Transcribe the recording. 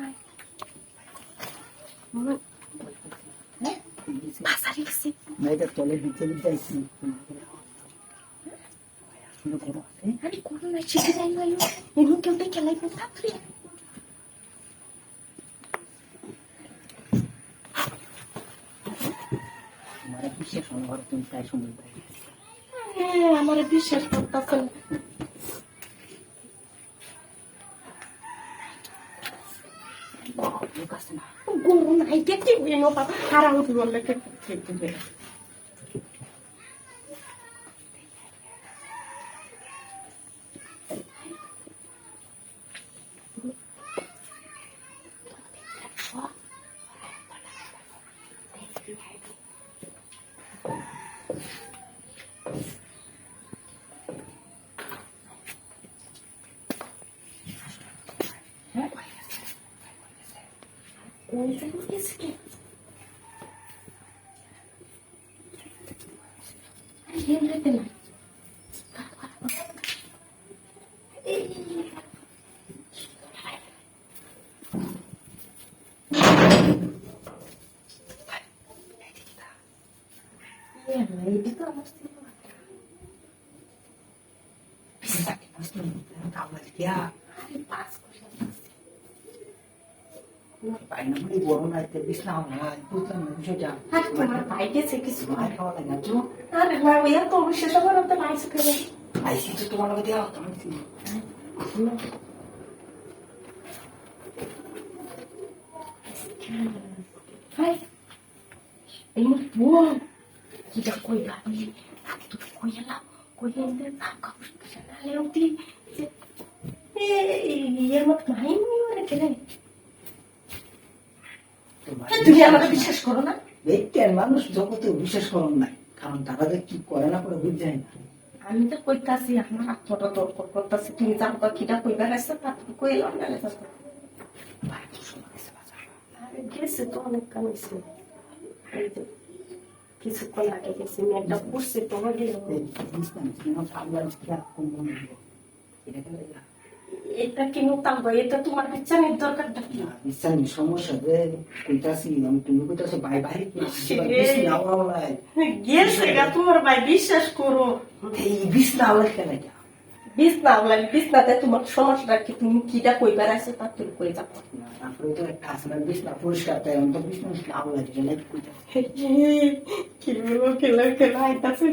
নাই মনে গেছে। না এটা তলে ভিতরে যাইছি। আরে নাই শিখে যাই নাই এমন কেউ দেখে লাই তাড়াতাড়ি আমার বিশেষ অনুভব তুমি তাই পাই হ্যাঁ আমার বিশ্বাস করতেছে লোক আছে না গরু নাই দেখতে এনো বাবা হারা উঠি বললে দেবে কোন öldüm eski. Annem de ben. Yeah. বড় না এতে বিছনা হয় বুঝলাম না বিষয়টা তোমার ভাই গেছে কিছু মার খাওয়া লাগে না তো আরে না ওই এত বিশেষ আমার তো মাইছে করে আইসি তো তোমার লগে দেওয়া তোমার Vai. Tem um bom. Que já cuida ali. Tu cuida lá. Cuida ainda. Ah, como que já não leu de. এই এর মতো নাই মানে কেন তুমি আমাকে বিশ্বাস করো না? দেখতেন মানুষ জগতে বিশ্বাস করেন নাই কারণ তারা যে কি করে না করে বুঝ যায় না। আমি তো কইতাছি আমার আত্মটা তর্ক করতেছি। তুমি জানো কিটা কইবার আছে তা না তো বাজার। আরে গেছে তো অনেক এই যে কিছুক্ষণ আগে গেছে মেয়েটা পড়ছে তো হয়ে এটা কেন তালবা এটা তোমার বিচারের দরকারটা কি? সমস্যা যে কইতাছি আমি তুমি কইতাছো? ভাই ভাই গেছে গা তোমার ভাই বিশ্বাস করো। এই বিছনা আল্লাহ কেন এটা? বিছনা লাগে বিছনাতে তোমার সমস্যাটা কি? তুমি কিটা কইবার আছে তা তুমি কই যাব তারপরে তো একটা আছে না বিছনা পরিষ্কার তাই আমি তো বিছনা আল্লাহ কেন কইতাছি। কি বলব খেলা খেলা আইতাছে।